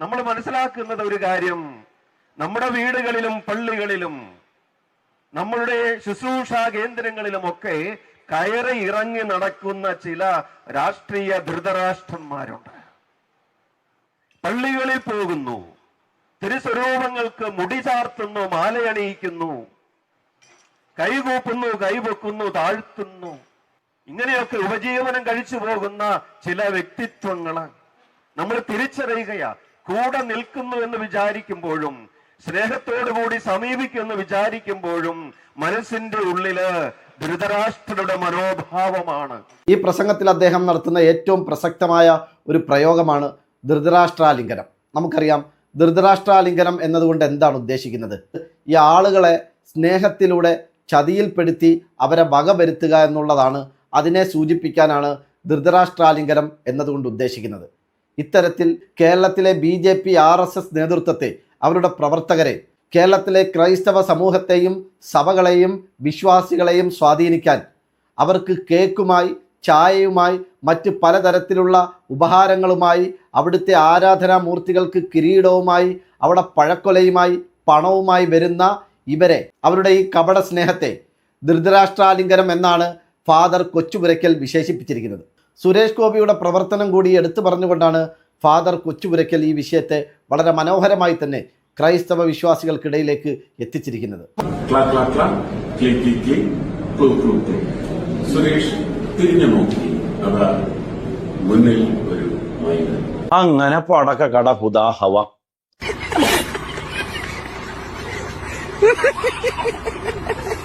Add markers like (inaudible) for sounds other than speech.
നമ്മൾ മനസ്സിലാക്കുന്നത് ഒരു കാര്യം. നമ്മുടെ വീടുകളിലും പള്ളികളിലും നമ്മളുടെ ശുശ്രൂഷാ കേന്ദ്രങ്ങളിലുമൊക്കെ കയറി ഇറങ്ങി നടക്കുന്ന ചില രാഷ്ട്രീയ ധൃതരാഷ്ട്രന്മാരുണ്ട്. പള്ളികളിൽ പോകുന്നു തിരുസ്വരൂപങ്ങൾക്ക് മുടി ചാർത്തുന്നു മാലയണിയിക്കുന്നു കൈകൂപ്പുന്നു കൈവെക്കുന്നു താഴ്ത്തുന്നു. ഇങ്ങനെയൊക്കെ ഉപജീവനം കഴിച്ചു പോകുന്ന ചില വ്യക്തിത്വങ്ങളാണ് നമ്മൾ തിരിച്ചറിയുകയാ കൂടെ നിൽക്കുന്നു എന്ന് വിചാരിക്കുമ്പോഴും സ്നേഹത്തോടുകൂടി സമീപിക്കുമെന്ന് വിചാരിക്കുമ്പോഴും മനസ്സിന്റെ ഉള്ളിൽ ധൃതരാഷ്ട്രരുടെ മനോഭാവമാണ്. ഈ പ്രസംഗത്തിൽ അദ്ദേഹം നടത്തുന്ന ഏറ്റവും പ്രസക്തമായ ഒരു പ്രയോഗമാണ് ധൃതരാഷ്ട്രാലിംഗനം. നമുക്കറിയാം ധൃതരാഷ്ട്രാലിംഗനം എന്നതുകൊണ്ട് എന്താണ് ഉദ്ദേശിക്കുന്നത്? ഈ ആളുകളെ സ്നേഹത്തിലൂടെ ചതിയിൽപ്പെടുത്തി അവരെ വകവരുത്തുക എന്നുള്ളതാണ് അതിനെ സൂചിപ്പിക്കാനാണ് ധൃതരാഷ്ട്രാലിംഗനം എന്നതുകൊണ്ട് ഉദ്ദേശിക്കുന്നത്. ഇത്തരത്തിൽ കേരളത്തിലെ B J P R S S നേതൃത്വത്തെ അവരുടെ പ്രവർത്തകരെ കേരളത്തിലെ ക്രൈസ്തവ സമൂഹത്തെയും സഭകളെയും വിശ്വാസികളെയും സ്വാധീനിക്കാൻ അവർക്ക് കേക്കുമായി ചായയുമായി മറ്റ് പലതരത്തിലുള്ള ഉപഹാരങ്ങളുമായി അവിടുത്തെ ആരാധനാമൂർത്തികൾക്ക് കിരീടവുമായി അവിടെ പഴക്കൊലയുമായി പണവുമായി വരുന്ന ഇവരെ അവരുടെ ഈ കപട സ്നേഹത്തെ ധൃതരാഷ്ട്രാലിംഗനം എന്നാണ് ഫാദർ കൊച്ചുപുരയ്ക്കൽ വിശേഷിപ്പിച്ചിരിക്കുന്നത്. സുരേഷ് ഗോപിയുടെ പ്രവർത്തനം കൂടി എടുത്തു പറഞ്ഞുകൊണ്ടാണ് ഫാദർ കൊച്ചുപുരയ്ക്കൽ ഈ വിഷയത്തെ വളരെ മനോഹരമായി തന്നെ ക്രൈസ്തവ വിശ്വാസികൾക്കിടയിലേക്ക് എത്തിച്ചിരിക്കുന്നത്. സുരേഷ് തിരിഞ്ഞു നോക്കി. അതാ മുന്നിൽ ഒരു മൈന അങ്ങനെ പടക്ക കട ഹവ. (laughs)